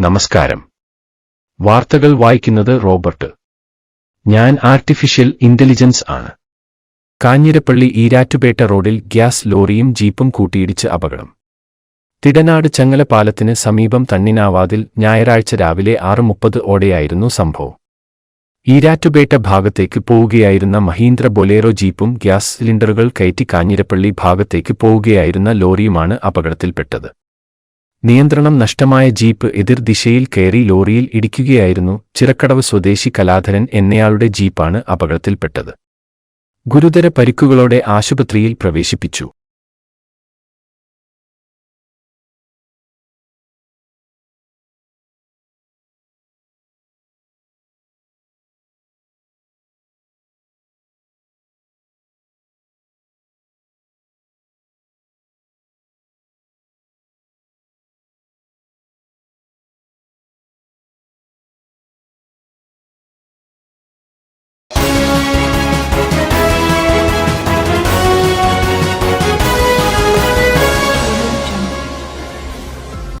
നമസ്കാരം. വാർത്തകൾ വായിക്കുന്നത് റോബർട്ട്. ഞാൻ ആർട്ടിഫിഷ്യൽ ഇന്റലിജൻസ് ആണ്. കാഞ്ഞിരപ്പള്ളി ഈരാറ്റുപേട്ട റോഡിൽ ഗ്യാസ് ലോറിയും ജീപ്പും കൂട്ടിയിടിച്ച് അപകടം. തിടനാട് ചങ്ങല പാലത്തിന് സമീപം തണ്ണിനാവാതിൽ ഞായറാഴ്ച രാവിലെ ആറ് മുപ്പത് ഓടെയായിരുന്നു സംഭവം. ഈരാറ്റുപേട്ട ഭാഗത്തേക്ക് പോവുകയായിരുന്ന മഹീന്ദ്ര ബൊലേറോ ജീപ്പും ഗ്യാസ് സിലിണ്ടറുകൾ കയറ്റി കാഞ്ഞിരപ്പള്ളി ഭാഗത്തേക്ക് പോവുകയായിരുന്ന ലോറിയുമാണ് അപകടത്തിൽപ്പെട്ടത്. നിയന്ത്രണം നഷ്ടമായ ജീപ്പ് എതിർദിശയിൽ കയറി ലോറിയിൽ ഇടിക്കുകയായിരുന്നു. ചിറക്കടവ് സ്വദേശി കലാധരൻ എന്നയാളുടെ ജീപ്പാണ് അപകടത്തിൽപ്പെട്ടത്. ഗുരുതര പരിക്കുകളോടെ ആശുപത്രിയിൽ പ്രവേശിപ്പിച്ചു.